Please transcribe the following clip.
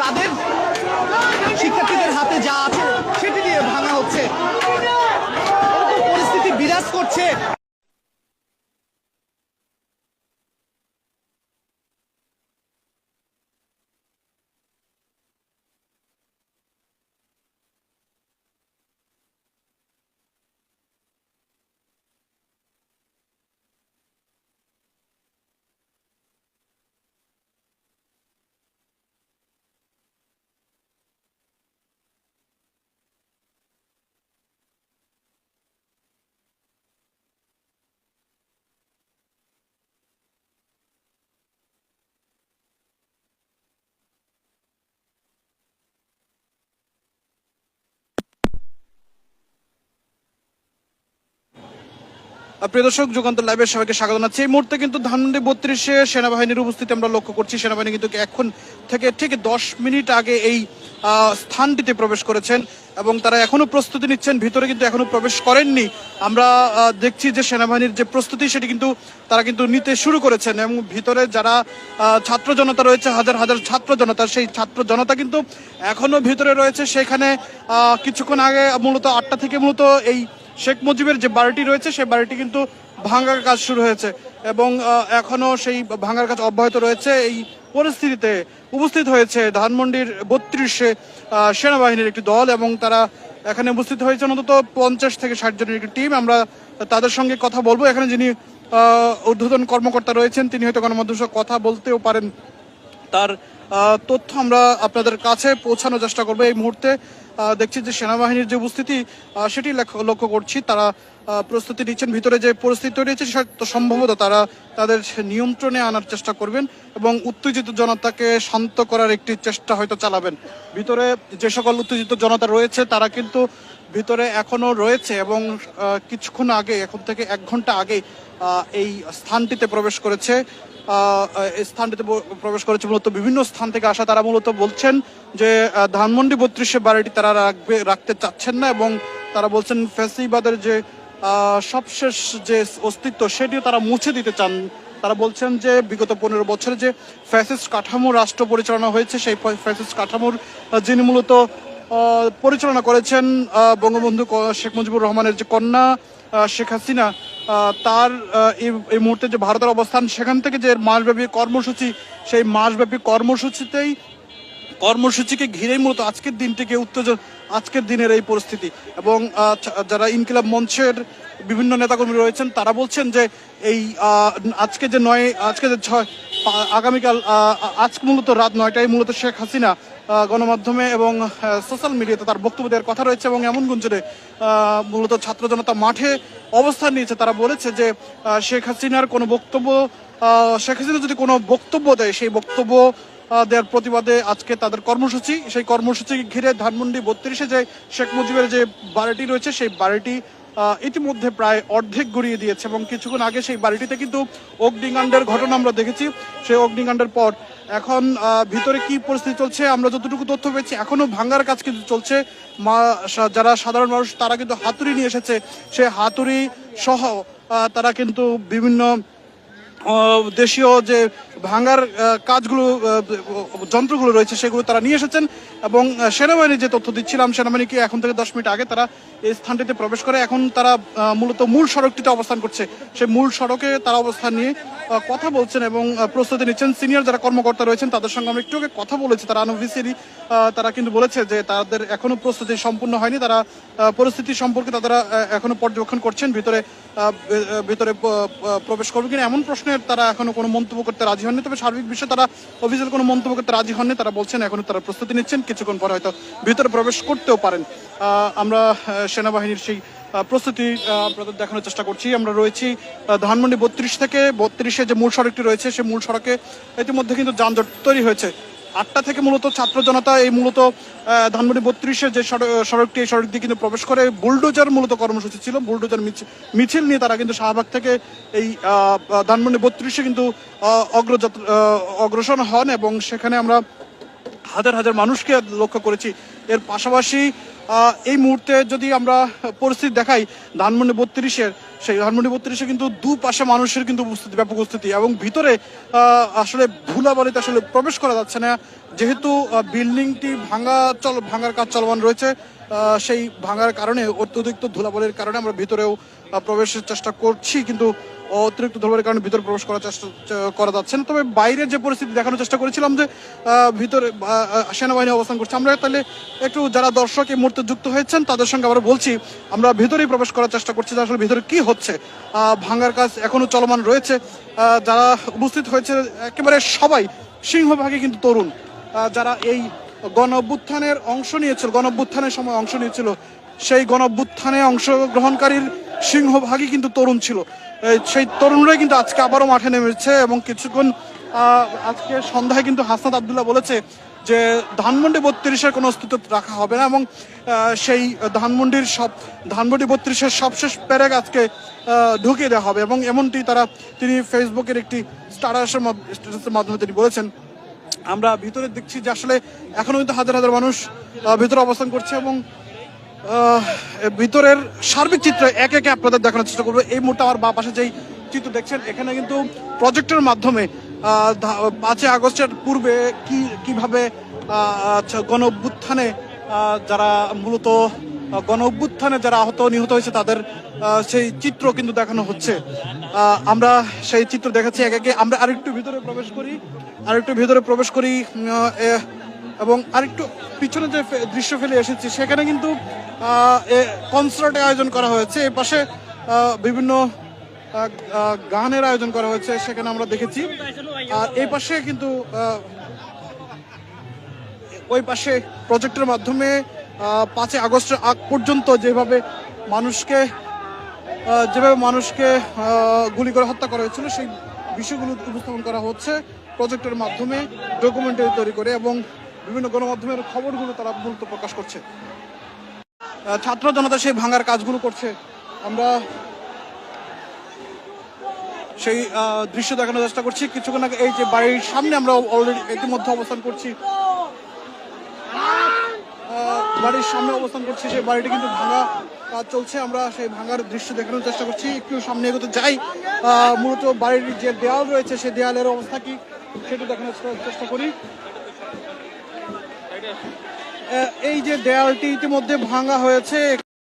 তাদের শিক্ষার্থীদের হাতে যা আছে সেটি দিয়ে ভাঙা হচ্ছে। পরিস্থিতি বিরাজ করছে। প্রিয় দর্শক, যুগান্তর লাইভের সবাইকে স্বাগত জানাচ্ছি। এই মুহূর্তে কিন্তু ধানমন্ডি বত্রিশে সেনাবাহিনীর উপস্থিতি আমরা লক্ষ্য করছি। সেনাবাহিনী কিন্তু এখন থেকে ঠিক দশ মিনিট আগে এই স্থানটিতে প্রবেশ করেছেন এবং তারা এখনও প্রস্তুতি নিচ্ছেন। ভিতরে কিন্তু এখনও প্রবেশ করেননি। আমরা দেখছি যে সেনাবাহিনীর যে প্রস্তুতি, সেটি কিন্তু তারা কিন্তু নিতে শুরু করেছেন এবং ভিতরে যারা ছাত্র জনতা রয়েছে, হাজার হাজার ছাত্র জনতা, সেই ছাত্র জনতা কিন্তু এখনও ভিতরে রয়েছে। সেখানে কিছুক্ষণ আগে মূলত আটটা থেকে মূলত এই শেখ মুজিবের যে বাড়িটি রয়েছে সেই বাড়িটি কিন্তু ভাঙার কাজ শুরু হয়েছে এবং আহ, এখনও সেই ভাঙার কাজ অব্যাহত রয়েছে। এই পরিস্থিতিতে উপস্থিত হয়েছে ধানমন্ডির বত্রিশে সেনাবাহিনীর একটি দল এবং তারা এখানে উপস্থিত হয়েছে। অন্তত পঞ্চাশ থেকে ষাট জনের একটি টিম। আমরা তাদের সঙ্গে কথা বলব। এখানে যিনি ঊর্ধ্বতন কর্মকর্তা রয়েছেন তিনি হয়তো গণমাধ্যমের কথা বলতেও পারেন। তার তথ্য আমরা আপনাদের কাছে পৌঁছানোর চেষ্টা করব এই মুহূর্তে। দেখছি যে সেনাবাহিনীর যে উপস্থিতি সেটি লক্ষ্য- করছি। তারা প্রস্তুতি নিচ্ছেন, ভিতরে যে পরিস্থিতি তৈরি হয়েছে সম্ভবত তারা তাদের নিয়ন্ত্রণে আনার চেষ্টা করবেন এবং উত্তেজিত জনতাকে শান্ত করার একটি চেষ্টা হয়তো চালাবেন। ভিতরে যে সকল উত্তেজিত জনতা রয়েছে, তারা কিন্তু ভিতরে এখনও রয়েছে এবং কিছুক্ষণ আগে, এখন থেকে এক ঘণ্টা আগে এই স্থানটিতে প্রবেশ করেছে। স্থানটিতে প্রবেশ করেছে মূলত বিভিন্ন স্থান থেকে আসা। তারা মূলত বলছেন যে ধানমন্ডি বত্রিশে বাড়িটি তারা রাখবে, রাখতে চাচ্ছেন না এবং তারা বলছেন ফ্যাসিবাদের যে সবশেষ যে অস্তিত্ব সেটিও তারা মুছে দিতে চান। তারা বলছেন যে, বিগত পনেরো বছরে যে ফ্যাসিস্ট কাঠামো রাষ্ট্র পরিচালনা হয়েছে, সেই ফ্যাসিস্ট কাঠামোর যিনি মূলত পরিচালনা করেছেন বঙ্গবন্ধু শেখ মুজিবুর রহমানের যে কন্যা শেখ হাসিনা তার এই মুহূর্তে যে ভারতের অবস্থান, সেখান থেকে যে মাসব্যাপী কর্মসূচি, সেই মাসব্যাপী কর্মসূচিতেই, কর্মসূচিকে ঘিরেই মূলত আজকের দিনটিকে উত্তেজন আজকের দিনের এই পরিস্থিতি। এবং যারা ইনকিলাব মঞ্চের বিভিন্ন নেতাকর্মী রয়েছেন, তারা বলছেন যে এই আজকে যে নয়, আজকে যে ছয়, আগামীকাল আজ মূলত রাত নয়টায় মূলত শেখ হাসিনা গণমাধ্যমে এবং সোশ্যাল মিডিয়াতে তার বক্তব্য দেওয়ার কথা রয়েছে এবং এমন গুঞ্জনে মূলত ছাত্র জনতা মাঠে অবস্থান নিয়েছে। তারা বলেছে যে শেখ হাসিনার কোনো বক্তব্য শেখ হাসিনা যদি কোনো বক্তব্য দেয়, সেই বক্তব্য দেওয়ার প্রতিবাদে আজকে তাদের কর্মসূচি। সেই কর্মসূচি ঘিরে ধানমন্ডি বত্রিশে যে শেখ মুজিবের যে বাড়িটি রয়েছে, সেই বাড়িটি ইতিমধ্যে প্রায় অর্ধেক গড়িয়ে দিয়েছে এবং কিছুক্ষণ আগে সেই বাড়িটিতে কিন্তু অগ্নিকাণ্ডের ঘটনা আমরা দেখেছি। সেই অগ্নিকাণ্ডের পর এখন ভিতরে কি পরিস্থিতি চলছে, আমরা যতটুকু তথ্য পেয়েছি এখনও ভাঙ্গার কাজ কিন্তু চলছে। মা যারা সাধারণ মানুষ, তারা কিন্তু হাতুড়ি নিয়ে এসেছে। সে হাতুড়ি সহ তারা কিন্তু বিভিন্ন দেশীয় যে ভাঙার কাজগুলো যন্ত্রগুলো রয়েছে সেগুলো তারা নিয়ে এসেছেন এবং সেনাবাহিনী যে তথ্য দিচ্ছিলাম, সেনাবাহিনীকে এখন থেকে দশ মিনিট আগে তারা এই স্থানটিতে প্রবেশ করে। এখন তারা মূলত মূল সড়কটিতে অবস্থান করছে। সেই মূল সড়কে তারা অবস্থান নিয়ে কথা বলছেন এবং প্রস্তুতি নিচ্ছেন। সিনিয়র যারা কর্মকর্তা রয়েছেন, তাদের সঙ্গে আমরা একটু আগে কথা বলেছি। তারা আনঅফিসিয়ালি তারা কিন্তু বলেছে যে তাদের এখনও প্রস্তুতি সম্পূর্ণ হয়নি। তারা পরিস্থিতি সম্পর্কে তারা এখনও পর্যবেক্ষণ করছেন। ভিতরে ভিতরে প্রবেশ করবে কিনা এমন প্রশ্নের তারা এখনও কোনো মন্তব্য করতে রাজি হননি। তবে সার্বিক বিষয়ে তারা অফিসিয়াল কোনো মন্তব্য করতে রাজি হননি। তারা বলছেন এখনও তারা প্রস্তুতি নিচ্ছেন। কিছুক্ষণ পরে হয়তো ভিতরে প্রবেশ করতেও পারেন। আমরা সেনাবাহিনীর সেই প্রস্তুতি আপনাদের দেখানোর চেষ্টা করছি। আমরা রয়েছি ধানমন্ডি বত্রিশ থেকে বত্রিশে যে মূল সড়কটি রয়েছে সেই মূল সড়কে ইতিমধ্যে কিন্তু যানজট তৈরি হয়েছে। আটটা থেকে মূলত ছাত্র জনতা এই মূলত ধানমন্ডি বত্রিশের যে সড়- সড়কটি, এই সড়ক দিয়ে কিন্তু প্রবেশ করে। বুলডোজার মূলত কর্মসূচি ছিল। বুলডোজার মিছিল- নিয়ে তারা কিন্তু শাহবাগ থেকে এই ধানমন্ডি বত্রিশে কিন্তু অগ্রযাত্রা অগ্রসর হন এবং সেখানে আমরা হাজার হাজার মানুষকে লক্ষ্য করেছি। এর পাশাপাশি এই মুহূর্তে যদি আমরা পরিস্থিতি দেখাই, ধানমন্ডি বত্রিশের, সেই ধানমন্ডি বত্রিশে কিন্তু দুপাশে মানুষের কিন্তু উপস্থিতি, ব্যাপক উপস্থিতি এবং ভিতরে আসলে ধুলাবালিতে আসলে প্রবেশ করা যাচ্ছে না। যেহেতু বিল্ডিংটি ভাঙা চল, ভাঙার কাজ চলমান রয়েছে সেই ভাঙার কারণে অত্যধিক ধুলাবলির কারণে আমরা ভিতরেও প্রবেশের চেষ্টা করছি। কিন্তু অতিরিক্ত ধরবার কারণে ভিতরে প্রবেশ করার চেষ্টা, করা যাচ্ছে না। তবে বাইরের যে পরিস্থিতি দেখানোর চেষ্টা করেছিলাম যে ভিতরে সেনাবাহিনী অবস্থান করছে, আমরা তাহলে একটু যারা দর্শক এই মুহূর্তে যুক্ত হয়েছেন, তাদের সঙ্গে আমরা বলছি, আমরা ভিতরেই প্রবেশ করার চেষ্টা করছি যে আসলে ভিতরে কি হচ্ছে। ভাঙার কাজ এখনও চলমান রয়েছে। যারা উপস্থিত হয়েছে একেবারে সবাই সিংহভাগে কিন্তু তরুণ। যারা এই গণ অভ্যুত্থানের অংশ নিয়েছিল গণ অভ্যুত্থানের সময় অংশ নিয়েছিল, সেই গণ অভ্যুত্থানে অংশগ্রহণকারীর সিংহভাগই কিন্তু তরুণ ছিল। সেই তরুণরাই কিন্তু আজকে আবারও মাঠে নেমেছে এবং কিছুক্ষণ আজকে সন্ধ্যায় কিন্তু হাসনাত আবদুল্লাহ বলেছে যে ধানমন্ডি বত্রিশের কোনো অস্তিত্ব রাখা হবে না এবং সেই ধানমন্ডির সব, ধানমন্ডি বত্রিশের সবশেষ প্যারেগ আজকে ঢুকিয়ে দেওয়া হবে এবং এমনটি তারা, তিনি ফেসবুকের একটি স্টাটাসের স্ট্যাটাসের মাধ্যমে তিনি বলেছেন। আমরা ভিতরে দেখছি যে আসলে এখনও কিন্তু হাজার হাজার মানুষ ভিতরে অবস্থান করছে এবং ভিতরের সার্বিক চিত্র একে একে আপনাদের দেখানোর চেষ্টা করব। এই মুহূর্তে আমার বা পাশে যেই চিত্র দেখছেন এখানে কিন্তু প্রজেক্টের মাধ্যমে পাঁচই আগস্টের পূর্বে কি কীভাবে আচ্ছা, গণ অভ্যুত্থানে যারা মূলত গণ অভ্যুত্থানে যারা আহত নিহত হয়েছে তাদের সেই চিত্র কিন্তু দেখানো হচ্ছে। আমরা সেই চিত্র দেখাচ্ছি একে একে। আমরা আরেকটু ভিতরে প্রবেশ করি আরেকটু ভিতরে প্রবেশ করি এবং আরেকটু পিছনে যে দৃশ্য ফেলে এসেছি, সেখানে কিন্তু কনসার্টের আয়োজন করা হয়েছে। এর পাশে বিভিন্ন গানের আয়োজন করা হয়েছে, সেখানে আমরা দেখেছি। আর এই পাশে কিন্তু ওই পাশে প্রজেক্টের মাধ্যমে পাঁচই আগস্টের আগ পর্যন্ত যেভাবে মানুষকে যেভাবে মানুষকে গুলি করে হত্যা করা হয়েছিল, সেই বিষয়গুলো উপস্থাপন করা হচ্ছে প্রজেক্টের মাধ্যমে ডকুমেন্টারি তৈরি করে এবং বিভিন্ন গণমাধ্যমের খবরগুলো তারা মূলত প্রকাশ করছে। ছাত্র জনতা সেই ভাঙার কাজগুলো করছে। আমরা সেই দৃশ্য দেখানোর চেষ্টা করছি। কিছুক্ষণ আগে এই যে বাড়ির সামনে আমরা অলরেডি ইতিমধ্যে অবস্থান করছি। বাড়ির সামনে অবস্থান করছি, সেই বাড়িটি কিন্তু ভাঙা কাজ চলছে। আমরা সেই ভাঙার দৃশ্য দেখানোর চেষ্টা করছি। একটু সামনে এগোতে যাই। মূলত বাড়ির যে দেওয়াল রয়েছে, সেই দেওয়ালের অবস্থা কি সেটা দেখানোর চেষ্টা- করি। এই যে দেয়ালটি ইতিমধ্যে ভাঙা হয়েছে।